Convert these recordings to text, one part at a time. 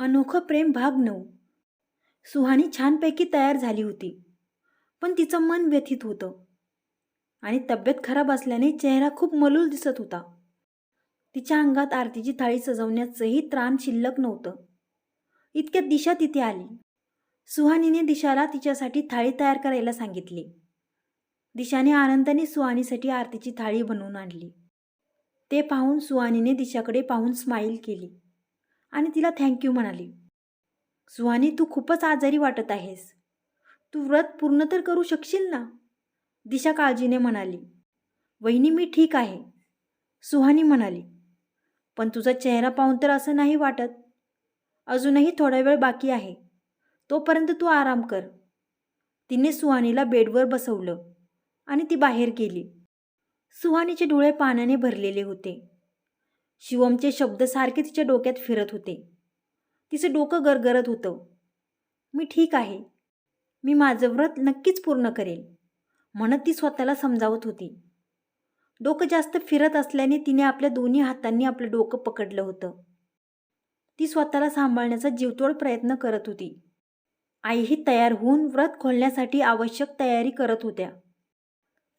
अनोखं प्रेम भाग नऊ. सुहानी छानपैकी तयार झाली होती पण तिचं मन व्यथित होतं आणि तब्येत खराब असल्याने चेहरा खूप मलूल दिसत होता. तिच्या अंगात आरतीची थाळी सजवण्याचंही त्राण शिल्लक नव्हतं. इतक्यात दिशा तिथे आली. सुहानीने दिशाला तिच्यासाठी थाळी तयार करायला सांगितली. दिशाने आनंदाने सुहानीसाठी आरतीची थाळी बनवून आणली. ते पाहून सुहानीने दिशाकडे पाहून स्माईल केली. आणि तिला थँक्यू म्हणाली. सुहानी तू खूपच आजारी वाटत आहेस. तू व्रत पूर्ण तर करू शकशील ना? दिशा काळजीने म्हणाली. वहिनी मी ठीक आहे. सुहानी म्हणाली. पण तुझा चेहरा पाहून तर असं नाही वाटत. अजूनही थोडा वेळ बाकी आहे. तोपर्यंत तू आराम कर. तिने सुहानीला बेडवर बसवलं आणि ती बाहेर गेली. सुहानीचे डोळे पाण्याने भरलेले होते. शिवमचे शब्द सारखे तिच्या डोक्यात फिरत होते. तिचं डोकं गरगरत होतं. मी ठीक आहे. मी माझं व्रत नक्कीच पूर्ण करेल. म्हणत ती स्वतःला समजावत होती. डोकं जास्त फिरत असल्याने तिने आपल्या दोन्ही हातांनी आपलं डोकं पकडलं होतं. ती स्वतःला सांभाळण्याचा जीवतोड प्रयत्न करत होती. आईही तयार होऊन व्रत खोलण्यासाठी आवश्यक तयारी करत होत्या.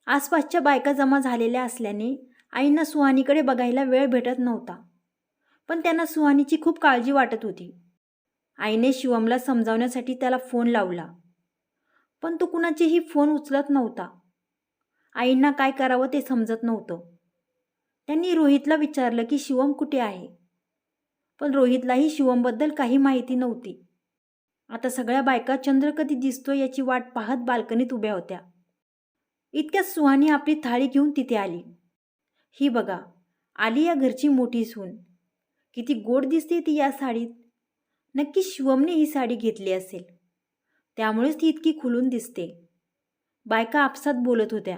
आसपासच्या बायका जमा झालेल्या असल्याने आईंना सुहानीकडे बघायला वेळ भेटत नव्हता. पण त्यांना सुहानीची खूप काळजी वाटत होती. आईने शिवमला समजावण्यासाठी त्याला फोन लावला. पण तो कुणाचेही फोन उचलत नव्हता. आईंना काय करावं ते समजत नव्हतं. त्यांनी रोहितला विचारलं की शिवम कुठे आहे? पण रोहितलाही शिवमबद्दल काही माहिती नव्हती. आता सगळ्या बायका चंद्र कधी दिसतो याची वाट पाहत बाल्कनीत उभ्या होत्या. इतक्यात सुहानी आपली थाळी घेऊन तिथे आली. ही बघा आली या घरची मोठी सून. किती गोड दिसते ती या साडीत. नक्की शिवमने ही साडी घेतली असेल. त्यामुळेच ती इतकी खुलून दिसते. बायका आपसात बोलत होत्या.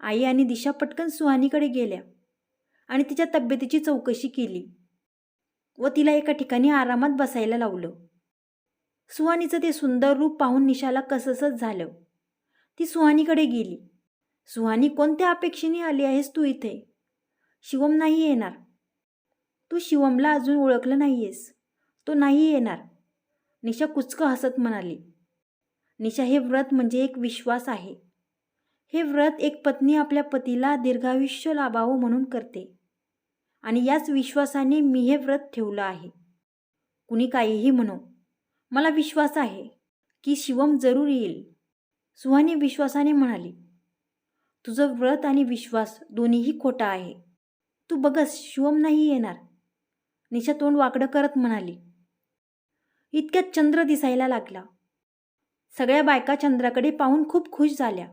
आई आणि दिशा पटकन सुहानीकडे गेल्या आणि तिच्या तब्येतीची चौकशी केली व तिला एका ठिकाणी आरामात बसायला लावलं. सुहानीचं ते सुंदर रूप पाहून निशाला कससंच झालं ती सुहानीकडे गेली. सुहानी कोणत्या अपेक्षेने आली आहेस तू इथे? शिवम नाही येणार. तू शिवमला अजून ओळखलं नाही आहेस तो नाही येणार. निशा कुचकं हसत म्हणाली. निशा हे व्रत म्हणजे एक विश्वास आहे. हे व्रत एक पत्नी आपल्या पतीला दीर्घायुष्य लाभावं म्हणून करते. आणि याच विश्वासाने मी हे व्रत ठेवलं आहे. कुणी काहीही म्हणो. मला विश्वास आहे की शिवम जरूर येईल. सुहानी विश्वासाने म्हणाली. तुझं व्रत आणि विश्वास दोन्हीही खोटा आहे. तू बघस शिवम नाही येणार. निशा तोंड वाकडं करत म्हणाली. इतक्यात चंद्र दिसायला लागला. सगळ्या बायका चंद्राकडे पाहून खूप खुश झाल्या.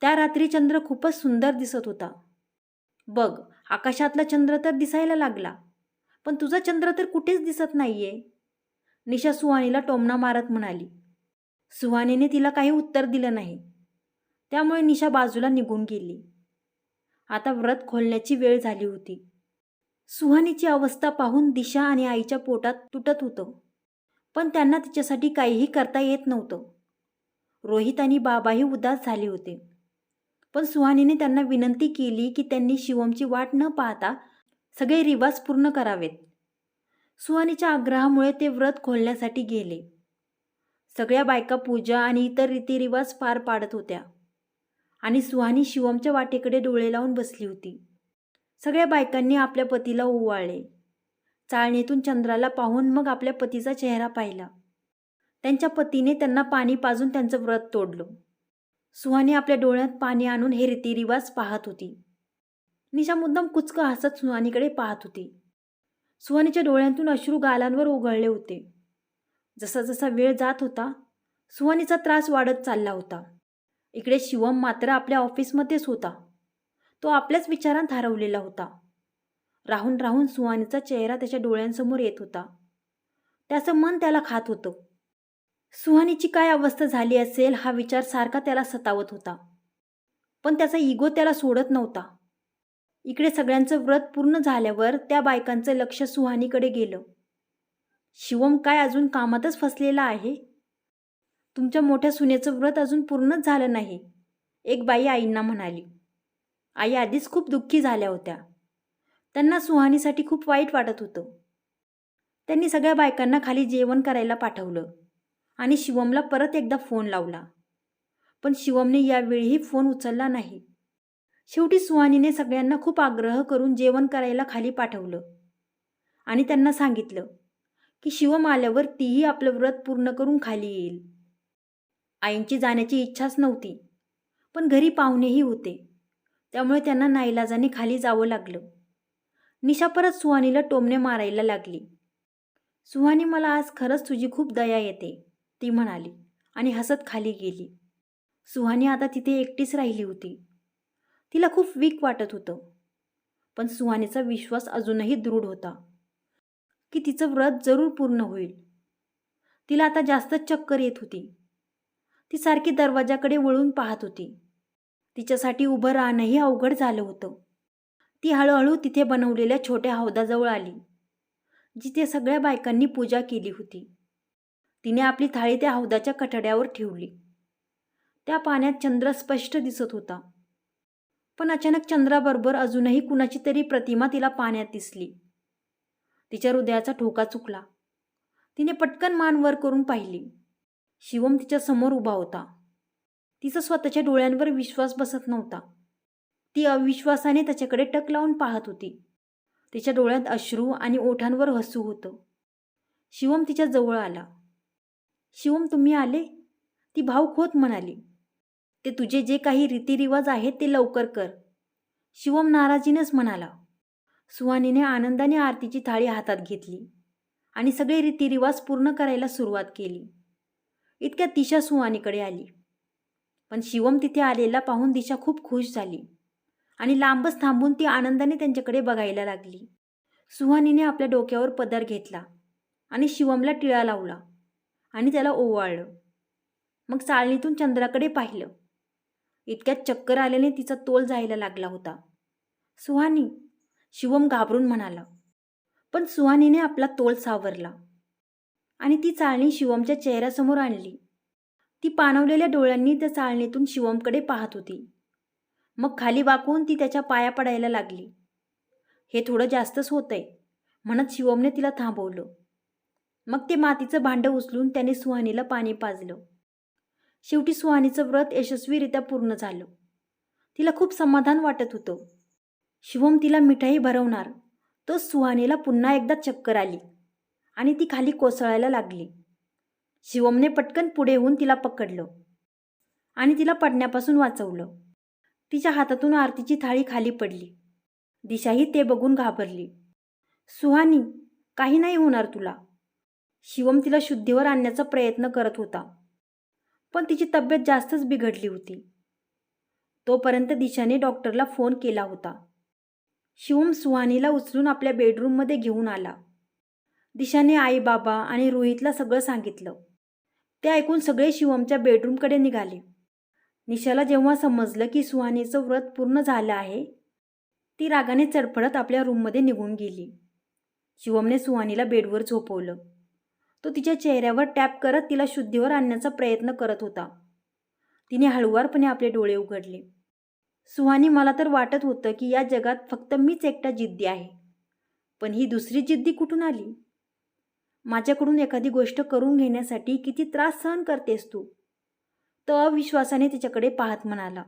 त्या रात्री चंद्र खूपच सुंदर दिसत होता. बघ आकाशातला चंद्र तर दिसायला लागला. पण तुझा चंद्र तर कुठेच दिसत नाहीये. निशा सुहानीला टोमणा मारत म्हणाली. सुहानीने तिला काही उत्तर दिलं नाही. त्यामुळे निशा बाजूला निघून गेली. आता व्रत खोलण्याची वेळ झाली होती. सुहानीची अवस्था पाहून दिशा आणि आईच्या पोटात तुटत होतं. पण त्यांना तिच्यासाठी काहीही करता येत नव्हतं. रोहित आणि बाबाही उदास झाले होते. पण सुहानीने त्यांना विनंती केली की त्यांनी शिवमची वाट न पाहता सगळे रिवाज पूर्ण करावेत. सुहानीच्या आग्रहामुळे ते व्रत खोलण्यासाठी गेले. सगळ्या बायका पूजा आणि इतर रीतिरिवाज पार पाडत होत्या. आणि सुहानी शिवमच्या वाटेकडे डोळे लावून बसली होती. सगळ्या बायकांनी आपल्या पतीला ओवाळले. चाळणीतून चंद्राला पाहून मग आपल्या पतीचा चेहरा पाहिला. त्यांच्या पतीने त्यांना पाणी पाजून त्यांचं व्रत तोडलं. सुहानी आपल्या डोळ्यात पाणी आणून हे रीतिरिवाज पाहत होती. निशा मुद्दाम कुचकं हसत सुहानीकडे पाहत होती. सुहानीच्या डोळ्यांतून अश्रू गालांवर ओघळले होते. जसा जसा वेळ जात होता सुहानीचा त्रास वाढत चालला होता. इकडे शिवम मात्र आपल्या ऑफिसमध्येच होता. तो आपल्याच विचारांत हरवलेला होता. राहून राहून सुहानीचा चेहरा त्याच्या डोळ्यांसमोर येत होता. त्याचं मन त्याला खात होतं. सुहानीची काय अवस्था झाली असेल हा विचार सारखा त्याला सतावत होता. पण त्याचा इगो त्याला सोडत नव्हता. इकडे सगळ्यांचं व्रत पूर्ण झाल्यावर त्या बायकांचं लक्ष सुहानीकडे गेलं. शिवम काय अजून कामातच फसलेला आहे? तुमच्या मोठ्या सुनेचं व्रत अजून पूर्णच झालं नाही. एक बाई आईंना म्हणाली. आई आधीच खूप दुःखी झाल्या होत्या. त्यांना सुहानीसाठी खूप वाईट वाटत होतं. त्यांनी सगळ्या बायकांना खाली जेवण करायला पाठवलं आणि शिवमला परत एकदा फोन लावला. पण शिवमने यावेळीही फोन उचलला नाही. शेवटी सुहानीने सगळ्यांना खूप आग्रह करून जेवण करायला खाली पाठवलं आणि त्यांना सांगितलं की शिवम आल्यावर तीही आपलं व्रत पूर्ण करून खाली येईल. आईंची जाण्याची इच्छाच नव्हती. पण घरी पाहुणेही होते. त्यामुळे त्यांना नाईलाजाने खाली जावं लागलं. निशा परत सुहानीला टोमणे मारायला लागली. सुहानी मला आज खरंच तुझी खूप दया येते ती म्हणाली आणि हसत खाली गेली. सुहानी आता तिथे एकटीच राहिली होती. तिला खूप वीक वाटत होतं. पण सुहानीचा विश्वास अजूनही दृढ होता की तिचं व्रत जरूर पूर्ण होईल. तिला आता जास्तच चक्कर येत होती. ती सारखी दरवाजाकडे वळून पाहत होती. तिच्यासाठी उभं राहणंही अवघड झालं होतं. ती हळूहळू तिथे बनवलेल्या छोट्या हौदाजवळ आली जिथे सगळ्या बायकांनी पूजा केली होती. तिने आपली थाळी त्या हौदाच्या कठड्यावर ठेवली. त्या पाण्यात चंद्र स्पष्ट दिसत होता. पण अचानक चंद्राबरोबर अजूनही कुणाची तरी प्रतिमा तिला पाण्यात दिसली. तिच्या हृदयाचा ठोका चुकला. तिने पटकन मान वर करून पाहिली. शिवम तिच्या समोर उभा होता. तिचा स्वतःच्या डोळ्यांवर विश्वास बसत नव्हता. ती अविश्वासाने त्याच्याकडे टक लावून पाहत होती. तिच्या डोळ्यात अश्रू आणि ओठांवर हसू होतं. शिवम तिच्या जवळ आला. शिवम तुम्ही आले? ती भाऊक होत म्हणाली. ते तुझे जे काही रीतिरिवाज आहेत ते लवकर कर. शिवम नाराजीनेच म्हणाला. सुहानीने आनंदाने आरतीची थाळी हातात घेतली आणि सगळे रीतिरिवाज पूर्ण करायला सुरुवात केली. इतक्या दिशा सुहानीकडे आली. पण शिवम तिथे आलेला पाहून दिशा खूप खुश झाली आणि लांबच थांबून ती आनंदाने त्यांच्याकडे बघायला लागली. सुहानीने आपल्या डोक्यावर पदर घेतला आणि शिवमला टिळा लावला आणि त्याला ओवाळलं. मग चाळणीतून चंद्राकडे पाहिलं. इतक्यात चक्कर आल्याने तिचा तोल जायला लागला होता. सुहानी शिवम घाबरून म्हणाला. पण सुहानीने आपला तोल सावरला. आणि ती चाळणी शिवमच्या चेहऱ्यासमोर आणली. ती पाणवलेल्या डोळ्यांनी त्या चाळणीतून शिवमकडे पाहत होती. मग खाली वाकवून ती त्याच्या पाया पडायला लागली. हे थोडं जास्तच होतंय म्हणत शिवमने तिला थांबवलं. मग ते मातीचं भांडं उचलून त्याने सुहानीला पाणी पाजलं. शेवटी सुहानीचं व्रत यशस्वीरित्या पूर्ण झालं. तिला खूप समाधान वाटत होतं. शिवम तिला मिठाई भरवणार तो सुहानीला पुन्हा एकदा चक्कर आली. आणि ती खाली कोसळायला लागली. शिवमने पटकन पुढे होऊन तिला पकडलं आणि तिला पडण्यापासून वाचवलं. तिच्या हातातून आरतीची थाळी खाली पडली. दिशाही ते बघून घाबरली. सुहानी काही नाही होणार तुला. शिवम तिला शुद्धीवर आणण्याचा प्रयत्न करत होता. पण तिची तब्येत जास्तच बिघडली होती. तोपर्यंत दिशाने डॉक्टरला फोन केला होता. शिवम सुहानीला उचलून आपल्या बेडरूममध्ये घेऊन आला. दिशाने आई बाबा आणि रोहितला सगळं सांगितलं. ते ऐकून सगळे शिवमच्या बेडरूमकडे निघाले. निशाला जेव्हा समजलं की सुहानीचं व्रत पूर्ण झालं आहे ती रागाने चडफडत आपल्या रूममध्ये निघून गेली. शिवमने सुहानीला बेडवर झोपवलं. तो तिच्या चेहऱ्यावर टॅप करत तिला शुद्धीवर आणण्याचा प्रयत्न करत होता. तिने हळुवारपणे आपले डोळे उघडले. सुहानी मला तर वाटत होतं की या जगात फक्त मीच एकटा जिद्दी आहे. पण ही दुसरी जिद्दी कुठून आली? माझ्याकडून एखादी गोष्ट करून घेण्यासाठी किती त्रास सहन करतेस तू? तो अविश्वासाने तिच्याकडे पाहत म्हणाला.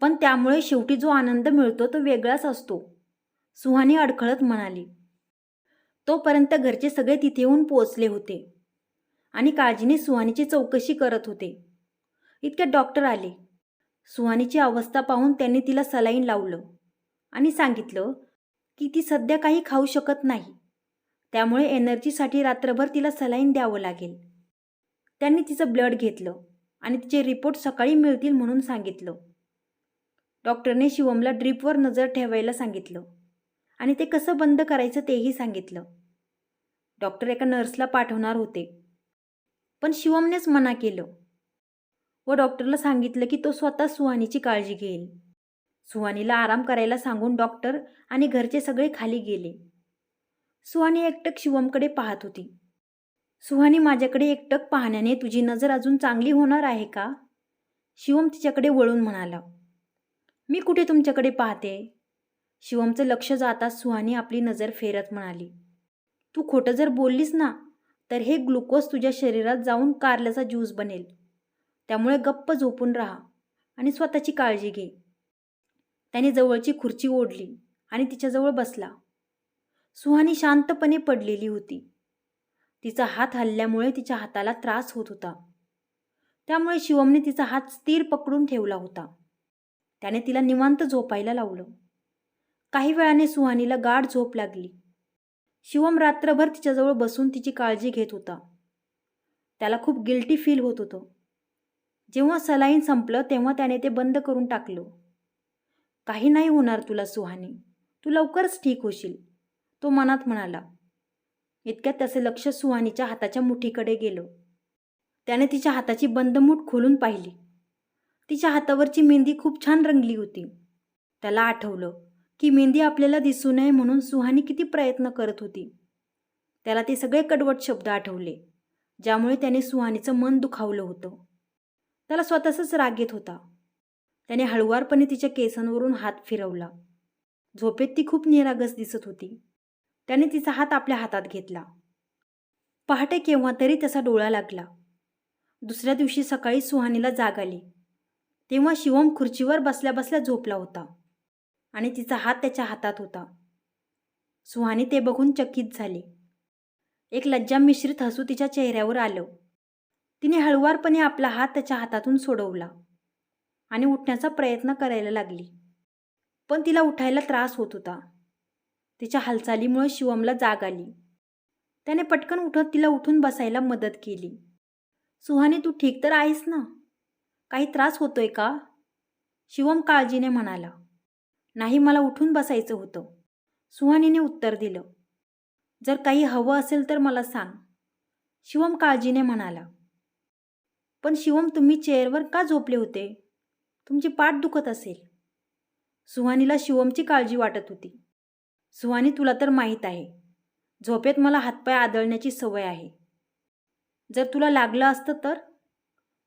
पण त्यामुळे शेवटी जो आनंद मिळतो तो वेगळाच असतो. सुहानी अडखळत म्हणाली. तोपर्यंत घरचे सगळे तिथे येऊन पोचले होते. आणि काळजीने सुहानीची चौकशी करत होते. इतक्यात डॉक्टर आले. सुहानीची अवस्था पाहून त्यांनी तिला सलाईन लावलं आणि सांगितलं की ती सध्या काही खाऊ शकत नाही. त्यामुळे एनर्जीसाठी रात्रभर तिला सलाईन द्यावं लागेल. त्यांनी तिचं ब्लड घेतलं आणि तिचे रिपोर्ट सकाळी मिळतील म्हणून सांगितलं. डॉक्टरने शिवमला ड्रीपवर नजर ठेवायला सांगितलं आणि ते कसं बंद करायचं तेही सांगितलं. डॉक्टर एका नर्सला पाठवणार होते. पण शिवमनेच मना केलं व डॉक्टरला सांगितलं की तो स्वतः सुहानीची काळजी घेईल. सुहानीला आराम करायला सांगून डॉक्टर आणि घरचे सगळे खाली गेले. सुहानी एकटक शिवमकडे पाहत होती. सुहानी माझ्याकडे एकटक पाहण्याने तुझी नजर अजून चांगली होणार आहे का? शिवम तिच्याकडे वळून म्हणाला. मी कुठे तुमच्याकडे पाहते? शिवमचं लक्ष जाताच सुहानी आपली नजर फेरत म्हणाली. तू खोटं जर बोललीस ना तर हे ग्लुकोज तुझ्या शरीरात जाऊन कारल्याचा ज्यूस बनेल. त्यामुळे गप्प झोपून राहा आणि स्वतःची काळजी घे. त्याने जवळची खुर्ची ओढली आणि तिच्याजवळ बसला. सुहानी शांतपणे पडलेली होती. तिचा हात हल्ल्यामुळे तिच्या हाताला त्रास होत होता. त्यामुळे शिवमने तिचा हात स्थिर पकडून ठेवला होता. त्याने तिला निवांत झोपायला लावलं. काही वेळाने सुहानीला गाढ झोप लागली. शिवम रात्रभर तिच्याजवळ बसून तिची काळजी घेत होता. त्याला खूप गिल्टी फील होत होतं. जेव्हा सलाईन संपलं तेव्हा त्याने ते बंद करून टाकलं. काही नाही होणार तुला सुहानी. तू लवकरच ठीक होशील. तो मनात म्हणाला इतक्यात त्याचे लक्ष सुहानीच्या हाताच्या मुठीकडे गेलं. त्याने तिच्या हाताची बंदमूठ खोलून पाहिली. तिच्या हातावरची मेहंदी खूप छान रंगली होती. त्याला आठवलं की मेहंदी आपल्याला दिसू नये म्हणून सुहानी किती प्रयत्न करत होती. त्याला ते सगळे कडवट शब्द आठवले ज्यामुळे त्याने सुहानीचं मन दुखावलं होतं. त्याला स्वतःचाच राग येत होता. त्याने हळुवारपणे तिच्या केसांवरून हात फिरवला. झोपेत ती खूप निरागस दिसत होती. त्याने तिचा हात आपल्या हातात घेतला. पहाटे केव्हा तरी त्याचा डोळा लागला. दुसऱ्या दिवशी सकाळी सुहानीला जाग आली. तेव्हा शिवम खुर्चीवर बसल्या बसल्या झोपला होता आणि तिचा हात त्याच्या हातात होता. सुहानी ते बघून चकित झाली. एक लज्जा मिश्रित हसू तिच्या चेहऱ्यावर आलं. तिने हळुवारपणे आपला हात त्याच्या हातातून सोडवला आणि उठण्याचा प्रयत्न करायला लागली. पण तिला उठायला त्रास होत होता. तिच्या हालचालीमुळे शिवमला जाग आली. त्याने पटकन उठत तिला उठून बसायला मदत केली. सुहानी तू ठीक तर आहेस ना? काही त्रास होतोय का? शिवम काळजीने म्हणाला. नाही मला उठून बसायचं होतं. सुहानीने उत्तर दिलं. जर काही हवं असेल तर मला सांग. शिवम काळजीने म्हणाला. पण शिवम तुम्ही चेअरवर का झोपले होते? तुमची पाठ दुखत असेल. सुहानीला शिवमची काळजी वाटत होती. सुहानी तुला तर माहीत आहे. झोपेत मला हातपाय आदळण्याची सवय आहे. जर तुला लागलं असतं तर?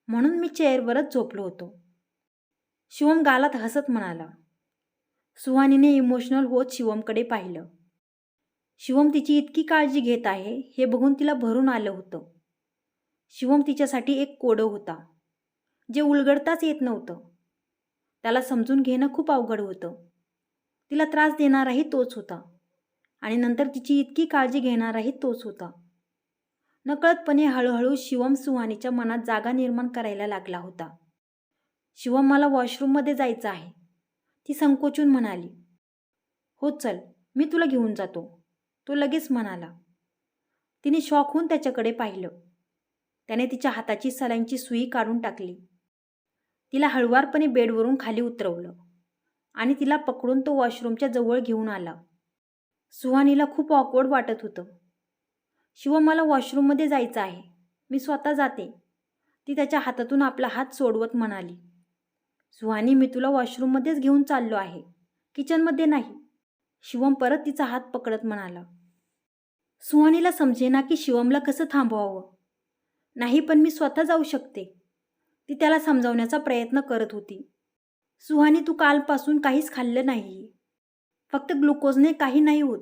म्हणून मी चेअरवरच झोपलो होतो. शिवम गालात हसत म्हणाला. सुहानीने इमोशनल होत शिवमकडे पाहिलं. शिवम तिची इतकी काळजी घेत आहे हे बघून तिला भरून आलं होतं. शिवम तिच्यासाठी एक कोडं होता जे उलगडताच येत नव्हतं. त्याला समजून घेणं खूप अवघड होतं. तिला त्रास देणाराही तोच होता. आणि नंतर तिची इतकी काळजी घेणाराही तोच होता. नकळतपणे हळूहळू शिवम सुहानीच्या मनात जागा निर्माण करायला लागला होता. शिवम मला वॉशरूममध्ये जायचं आहे. ती संकोचून म्हणाली हो चल मी तुला घेऊन जातो. तो लगेच म्हणाला. तिने शॉक होऊन त्याच्याकडे पाहिलं. त्याने तिच्या हाताची सलाईंची सुई काढून टाकली. तिला हळुवारपणे बेडवरून खाली उतरवलं. आणि तिला पकडून तो वॉशरूमच्या जवळ घेऊन आला. सुहानीला खूप ऑकवर्ड वाटत होतं. शिव मला वॉशरूममध्ये जायचं आहे. मी स्वतः जाते. ती त्याच्या हातातून आपला हात सोडवत म्हणाली. सुहानी मी तुला वॉशरूममध्येच घेऊन चाललो आहे. किचनमध्ये नाही. शिवम परत तिचा हात पकडत म्हणाला. सुहानीला समजेना की शिवमला कसं थांबवावं. नाही पण मी स्वतः जाऊ शकते. ती त्याला समजावण्याचा प्रयत्न करत होती. सुहानी तू कालपासून काहीच खाल्लं नाही. फक्त ग्लुकोजने काही नाही होत.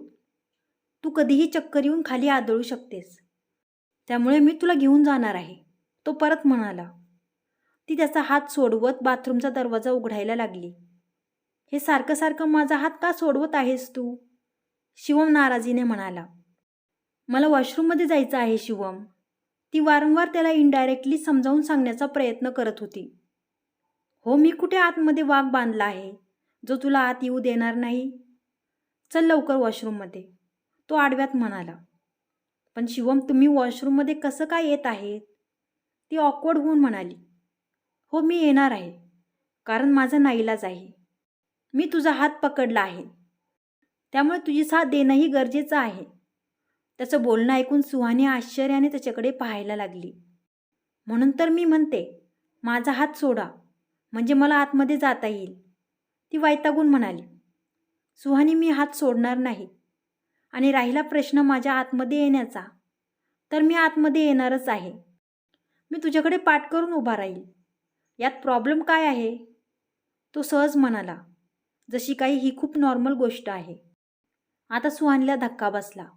तू कधीही चक्कर येऊन खाली आदळू शकतेस. त्यामुळे मी तुला घेऊन जाणार आहे. तो परत म्हणाला. ती त्याचा हात सोडवत बाथरूमचा दरवाजा उघडायला लागली. हे सारखं सारखं माझा हात का सोडवत आहेस तू? शिवम नाराजीने म्हणाला. मला वॉशरूममध्ये जायचं आहे शिवम. ती वारंवार त्याला इनडायरेक्टली समजावून सांगण्याचा प्रयत्न करत होती. हो मी कुठे आतमध्ये वाघ बांधला आहे? जो तुला आत येऊ देणार नाही? चल लवकर वॉशरूममध्ये. तो आडव्यात म्हणाला. पण शिवम तुम्ही वॉशरूममध्ये कसं काय येत आहेत? ती ऑकवर्ड होऊन म्हणाली. हो मी येणार आहे. कारण माझा नाईलाज आहे. मी तुझा हात पकडला आहे. त्यामुळे तुझी साथ देणंही गरजेचं आहे. त्याचं बोलणं ऐकून सुहानी आश्चर्याने त्याच्याकडे पाहायला लागली. म्हणून तर मी म्हणते माझा हात सोडा. म्हणजे मला आतमध्ये जाता येईल. ती वैतागून म्हणाली. सुहानी मी हात सोडणार नाही. आणि राहिला प्रश्न माझ्या आतमध्ये येण्याचा. तर मी आतमध्ये येणारच आहे. मी तुझ्याकडे पाठ करून उभा राहील. यात प्रॉब्लेम काय आहे? तो सहज म्हणाला. जशी काही ही खूप नॉर्मल गोष्ट आहे. आता सुहानीला धक्का बसला.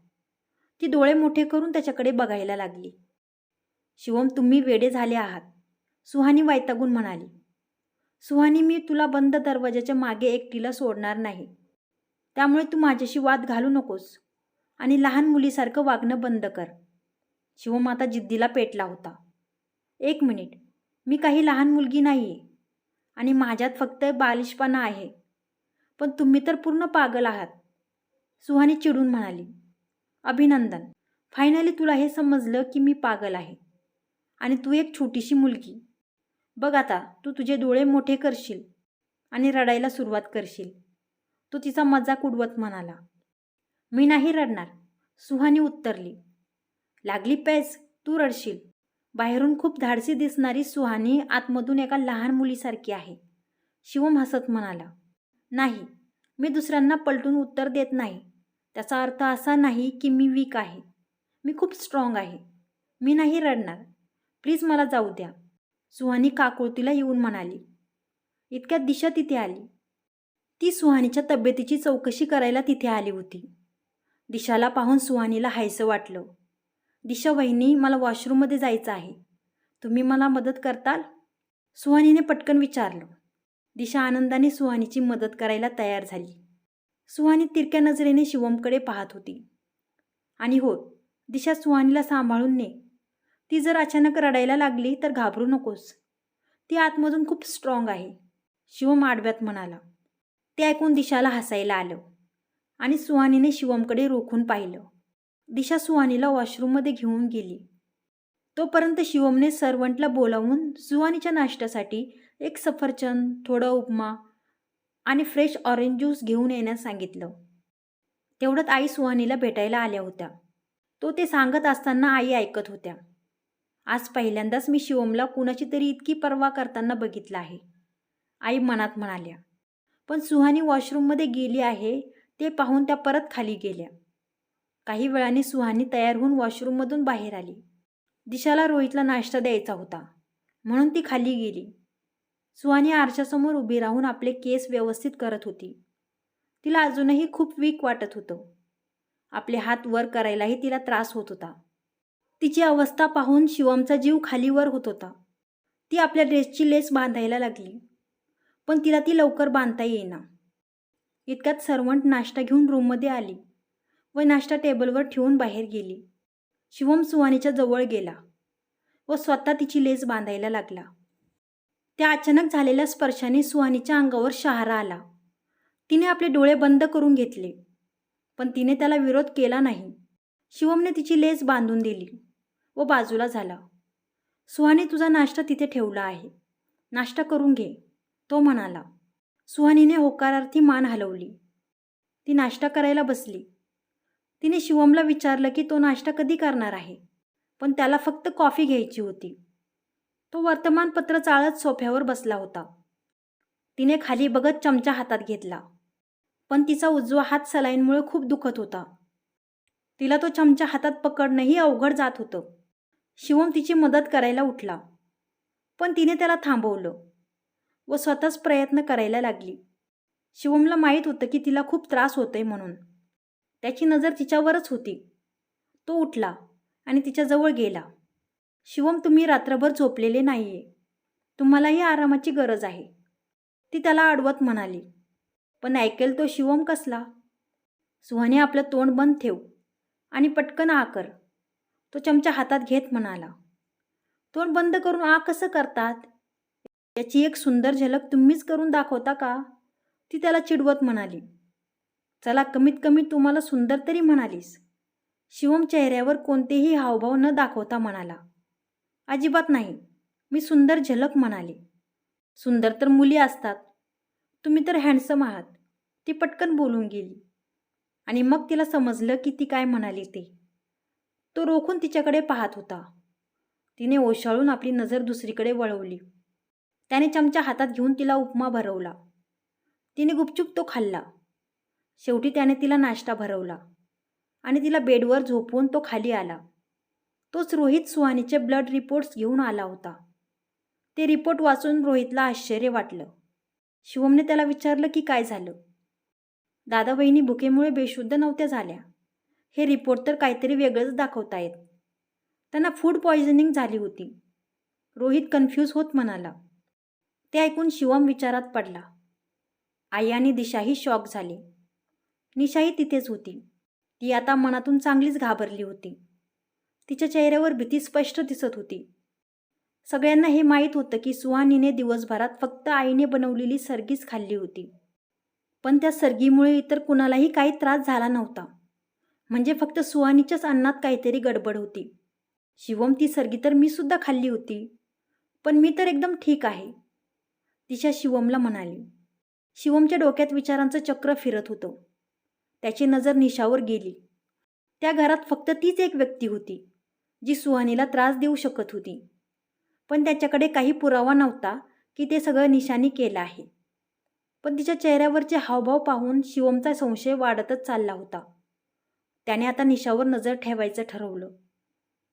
ती डोळे मोठे करून त्याच्याकडे बघायला लागली. शिवम तुम्ही वेडे झाले आहात. सुहानी वैतागून म्हणाली. सुहानी मी तुला बंद दरवाजाच्या मागे एकटीला सोडणार नाही. त्यामुळे तू माझ्याशी वाद घालू नकोस आणि लहान मुलीसारखं वागणं बंद कर. शिवमाता जिद्दीला पेटला होता. एक मिनिट. मी काही लहान मुलगी नाही आहे आणि माझ्यात फक्त बालिशपणा आहे. पण तुम्ही तर पूर्ण पागल आहात. सुहानी चिडून म्हणाली. अभिनंदन. फायनली तुला हे समजलं की मी पागल आहे. आणि तू एक छोटीशी मुलगी. बघ आता तू तुझे डोळे मोठे करशील आणि रडायला सुरुवात करशील. तो तिचा मजाक उडवत म्हणाला. मी नाही रडणार सुहानी उत्तरली. लागली पेज तू रडशील. बाहेरून खूप धाडसी दिसणारी सुहानी आतमधून एका लहान मुलीसारखी आहे. शिवम हसत म्हणाला. नाही मी दुसऱ्यांना पलटून उत्तर देत नाही. त्याचा अर्थ असा नाही की मी वीक आहे. मी खूप स्ट्रॉंग आहे. मी नाही रडणार. प्लीज मला जाऊ द्या. सुहानी काकुळतीला येऊन म्हणाली इतक्यात दिशा तिथे आली. ती सुहानीच्या तब्येतीची चौकशी करायला तिथे आली होती. दिशाला पाहून सुहानीला हायसं वाटलं. दिशा वहिनी मला वॉशरूममध्ये जायचं आहे. तुम्ही मला मदत करताल? सुहानीने पटकन विचारलं. दिशा आनंदाने सुहानीची मदत करायला तयार झाली. सुहानी तिरक्या नजरेने शिवमकडे पाहत होती. आणि हो दिशा सुहानीला सांभाळून ने. ती जर अचानक रडायला लागली तर घाबरू नकोस. ती आतमधून खूप स्ट्रॉंग आहे. शिवम आडव्यात म्हणाला. ते ऐकून दिशाला हसायला आलं आणि सुहानीने शिवमकडे रोखून पाहिलं. दिशा सुहानीला वॉशरूममध्ये घेऊन गेली. तोपर्यंत शिवमने सर्वंटला बोलावून सुहानीच्या नाश्त्यासाठी एक सफरचंद थोडं उपमा आणि फ्रेश ऑरेंज ज्यूस घेऊन येण्यास सांगितलं. तेवढ्यात आई सुहानीला भेटायला आल्या होत्या. तो ते सांगत असताना आई ऐकत होत्या. आज पहिल्यांदाच मी शिवमला कुणाची तरी इतकी पर्वा करताना बघितलं आहे. आई मनात म्हणाल्या पण सुहानी वॉशरूममध्ये गेली आहे ते पाहून त्या परत खाली गेल्या. काही वेळाने सुहानी तयार होऊन वॉशरूममधून बाहेर आली. दिशाला रोहितला नाश्ता द्यायचा होता. म्हणून ती खाली गेली. सुहानी आरशासमोर उभी राहून आपले केस व्यवस्थित करत होती. तिला अजूनही खूप वीक वाटत होतं. आपले हात वर करायलाही तिला त्रास होत होता. तिची अवस्था पाहून शिवमचा जीव खालीवर होत होता. ती आपल्या ड्रेसची लेस बांधायला लागली. पण तिला ती लवकर बांधता येईना. इतक्यात सर्वंट नाश्ता घेऊन रूममध्ये आली व नाश्ता टेबलवर ठेवून बाहेर गेली. शिवम सुहानीच्या जवळ गेला व स्वतः तिची लेस बांधायला लागला. त्या अचानक झालेल्या स्पर्शाने सुहानीच्या अंगावर शहारा आला. तिने आपले डोळे बंद करून घेतले पण तिने त्याला विरोध केला नाही. शिवमने तिची लेस बांधून दिली. व बाजूला झाला. सुहानी तुझा नाश्ता तिथे ठेवला आहे. नाश्ता करून घे तो म्हणाला. सुहानीने होकारार्थी मान हलवली. ती नाश्ता करायला बसली. तिने शिवमला विचारलं की तो नाश्ता कधी करणार आहे? पण त्याला फक्त कॉफी घ्यायची होती. तो वर्तमानपत्र चाळत सोफ्यावर बसला होता. तिने खाली बघत चमचा हातात घेतला. पण तिचा उजवा हात सलाईनमुळे खूप दुखत होता. तिला तो चमचा हातात पकडणंही अवघड जात होतं. शिवम तिची मदत करायला उठला. पण तिने त्याला थांबवलं व स्वतःच प्रयत्न करायला लागली. शिवमला माहीत होतं की तिला खूप त्रास होतोय म्हणून. त्याची नजर तिच्यावरच होती. तो उठला आणि तिच्याजवळ गेला. शिवम तुम्ही रात्रभर झोपलेले नाही आहे तुम्हालाही आरामाची गरज आहे. ती त्याला अडवत म्हणाली. पण ऐकेल तो शिवम कसला? सुहाने आपलं तोंड बंद ठेव आणि पटकन आ कर. तो चमचा हातात घेत म्हणाला तोंड बंद करून आ कसं करतात? याची एक सुंदर झलक तुम्हीच करून दाखवता का? ती त्याला चिडवत म्हणाली चला कमीत कमी तुम्हाला सुंदर तरी म्हणालीस. शिवम चेहऱ्यावर कोणतेही हावभाव न दाखवता म्हणाला अजिबात नाही मी सुंदर झलक म्हणाले. सुंदर तर मुली असतात तुम्ही तर हँडसम आहात. ती पटकन बोलून गेली आणि मग तिला समजलं की ती काय म्हणाली ते. तो रोखून तिच्याकडे पाहत होता. तिने ओशाळून आपली नजर दुसरीकडे वळवली. त्याने चमचा हातात घेऊन तिला उपमा भरवला. तिने गुपचूप तो खाल्ला. शेवटी त्याने तिला नाश्ता भरवला आणि तिला बेडवर झोपवून तो खाली आला. तोच रोहित सुहानीचे ब्लड रिपोर्ट्स घेऊन आला होता. ते रिपोर्ट वाचून रोहितला आश्चर्य वाटलं. शिवमने त्याला विचारलं की काय झालं? दादा बहिणी भुकेमुळे बेशुद्ध नव्हत्या झाल्या. हे रिपोर्ट तर काहीतरी वेगळंच दाखवत आहेत त्यांना फूड पॉयझनिंग झाली होती. रोहित कन्फ्यूज होत म्हणाला. ते ऐकून शिवम विचारात पडला. आई आणि दिशाही शॉक झाली. निशाही तिथेच होती. ती आता मनातून चांगलीच घाबरली होती. तिच्या चेहऱ्यावर भीती स्पष्ट दिसत होती. सगळ्यांना हे माहीत होतं की सुहानीने दिवसभरात फक्त आईने बनवलेली सरगीच खाल्ली होती. पण त्या सरगीमुळे इतर कुणालाही काही त्रास झाला नव्हता. म्हणजे फक्त सुहानीच्याच अन्नात काहीतरी गडबड होती. शिवम ती सरगी तर मी सुद्धा खाल्ली होती. पण मी तर एकदम ठीक आहे. तिच्या शिवमला म्हणाली. शिवमच्या डोक्यात विचारांचं चक्र फिरत होतं. त्याची नजर निशावर गेली. त्या घरात फक्त तीच एक व्यक्ती होती जी सुहानीला त्रास देऊ शकत होती. पण त्याच्याकडे काही पुरावा नव्हता की ते सगळं निशाने केलं आहे. पण तिच्या चेहऱ्यावरचे हावभाव पाहून शिवमचा संशय वाढतच चालला होता. त्याने आता निशावर नजर ठेवायचं ठरवलं.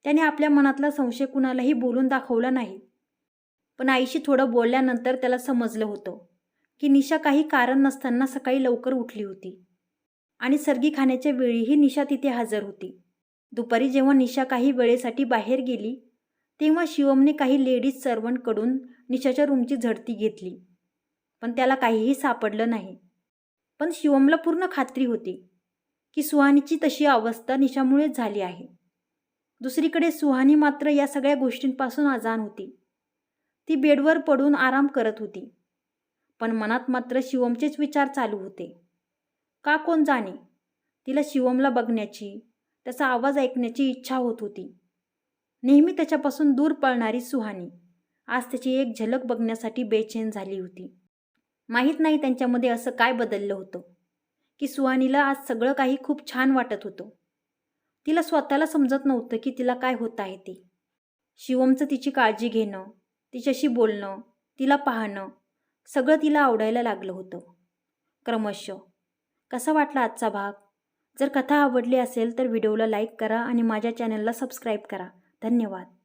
त्याने आपल्या मनातला संशय कुणालाही बोलून दाखवला नाही. पण आईशी थोडं बोलल्यानंतर त्याला समजलं होतं की निशा काही कारण नसताना सकाळी लवकर उठली होती. आणि सर्गी खाण्याच्या वेळीही निशा तिथे हजर होती. दुपारी जेव्हा निशा काही वेळेसाठी बाहेर गेली तेव्हा शिवमने काही लेडीज सर्वंटकडून निशाच्या रूमची झडती घेतली. पण त्याला काहीही सापडलं नाही. पण शिवमला पूर्ण खात्री होती. की सुहानीची तशी अवस्था निशामुळेच झाली आहे. दुसरीकडे सुहानी मात्र या सगळ्या गोष्टींपासून आजान होती. ती बेडवर पडून आराम करत होती. पण मनात मात्र शिवमचेच विचार चालू होते. का कोण जाणे? तिला शिवमला बघण्याची त्याचा आवाज ऐकण्याची इच्छा होत होती. नेहमी त्याच्यापासून दूर पळणारी सुहानी आज त्याची एक झलक बघण्यासाठी बेचैन झाली होती. माहीत नाही त्यांच्यामध्ये असं काय बदललं होतं. की सुहानीला आज सगळं काही खूप छान वाटत होतं. तिला स्वतःला समजत नव्हतं की तिला काय होत आहे ते. शिवमचं तिची काळजी घेणं तिच्याशी बोलणं तिला पाहणं सगळं तिला आवडायला लागलं होतं. क्रमशः कसा वाटला आजचा भाग? जर कथा आवडली असेल तर व्हिडिओला लाईक करा आणि माझ्या चॅनलला सबस्क्राईब करा. धन्यवाद.